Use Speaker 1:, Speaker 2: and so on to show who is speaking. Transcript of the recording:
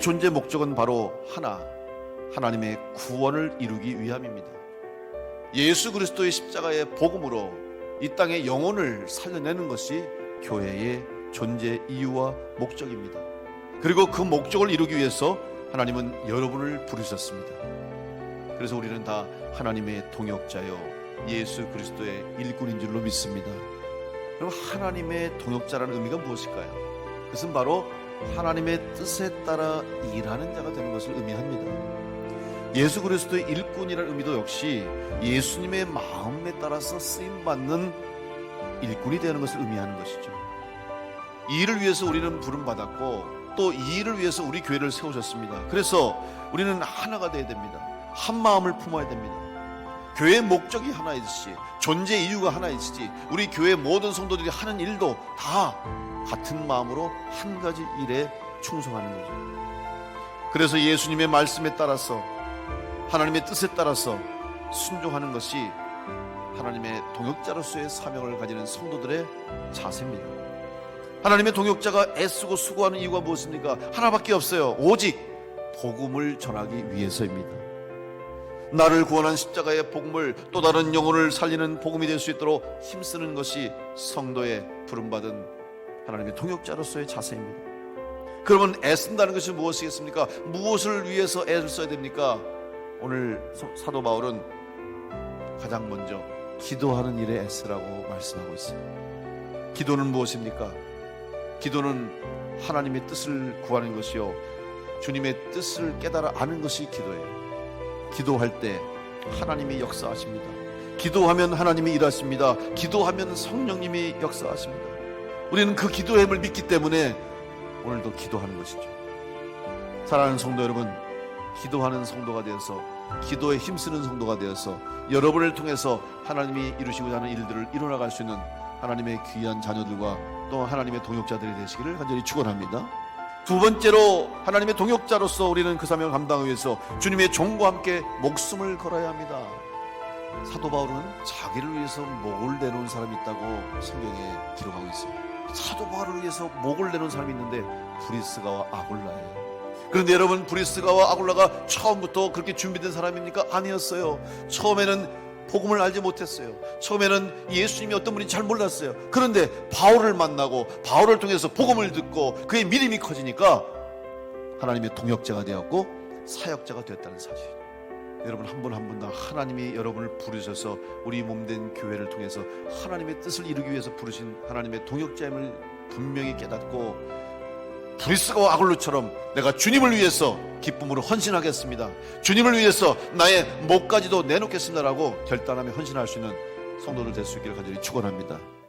Speaker 1: 존재 목적은 바로 하나, 하나님의 구원을 이루기 위함입니다. 예수 그리스도의 십자가의 복음으로 이 땅의 영혼을 살려내는 것이 교회의 존재 이유와 목적입니다. 그리고 그 목적을 이루기 위해서 하나님은 여러분을 부르셨습니다. 그래서 우리는 다 하나님의 동역자요 예수 그리스도의 일꾼인 줄로 믿습니다. 그럼 하나님의 동역자라는 의미가 무엇일까요? 그것은 바로 하나님의 뜻에 따라 일하는 자가 되는 것을 의미합니다. 예수 그리스도의 일꾼이라는 의미도 역시 예수님의 마음에 따라서 쓰임 받는 일꾼이 되는 것을 의미하는 것이죠. 이 일을 위해서 우리는 부름 받았고 또 이 일을 위해서 우리 교회를 세우셨습니다. 그래서 우리는 하나가 되어야 됩니다. 한 마음을 품어야 됩니다. 교회의 목적이 하나이듯이 존재 이유가 하나이듯이 우리 교회 모든 성도들이 하는 일도 다 같은 마음으로 한 가지 일에 충성하는 거죠. 그래서 예수님의 말씀에 따라서 하나님의 뜻에 따라서 순종하는 것이 하나님의 동역자로서의 사명을 가지는 성도들의 자세입니다. 하나님의 동역자가 애쓰고 수고하는 이유가 무엇입니까? 하나밖에 없어요. 오직 복음을 전하기 위해서입니다. 나를 구원한 십자가의 복음을 또 다른 영혼을 살리는 복음이 될 수 있도록 힘쓰는 것이 성도의 부름받은 하나님의 동역자로서의 자세입니다. 그러면 애쓴다는 것이 무엇이겠습니까? 무엇을 위해서 애를 써야 됩니까? 오늘 사도 바울은 가장 먼저 기도하는 일에 애쓰라고 말씀하고 있어요. 기도는 무엇입니까? 기도는 하나님의 뜻을 구하는 것이요. 주님의 뜻을 깨달아 아는 것이 기도예요. 기도할 때 하나님이 역사하십니다. 기도하면 하나님이 일하십니다. 기도하면 성령님이 역사하십니다. 우리는 그 기도의 힘을 믿기 때문에 오늘도 기도하는 것이죠. 사랑하는 성도 여러분, 기도하는 성도가 되어서 기도에 힘쓰는 성도가 되어서 여러분을 통해서 하나님이 이루시고자 하는 일들을 이뤄나갈 수 있는 하나님의 귀한 자녀들과 또 하나님의 동역자들이 되시기를 간절히 축원합니다. 두 번째로 하나님의 동역자로서 우리는 그 사명을 감당하기 위해서 주님의 종과 함께 목숨을 걸어야 합니다. 사도 바울은 자기를 위해서 목을 내놓은 사람이 있다고 성경에 기록하고 있어요. 사도 바울을 위해서 목을 내놓은 사람이 있는데 브리스가와 아굴라예요. 그런데 여러분 브리스가와 아굴라가 처음부터 그렇게 준비된 사람입니까? 아니었어요. 처음에는 복음을 알지 못했어요. 처음에는 예수님이 어떤 분인지 잘 몰랐어요. 그런데 바울을 만나고 바울을 통해서 복음을 듣고 그의 믿음이 커지니까 하나님의 동역자가 되었고 사역자가 되었다는 사실. 여러분 한 분 한 분 다 하나님이 여러분을 부르셔서 우리 몸된 교회를 통해서 하나님의 뜻을 이루기 위해서 부르신 하나님의 동역자임을 분명히 깨닫고 브리스가와 아굴루처럼 내가 주님을 위해서 기쁨으로 헌신하겠습니다. 주님을 위해서 나의 목까지도 내놓겠습니다라고 결단하며 헌신할 수 있는 성도들 될 수 있기를 간절히 축원합니다.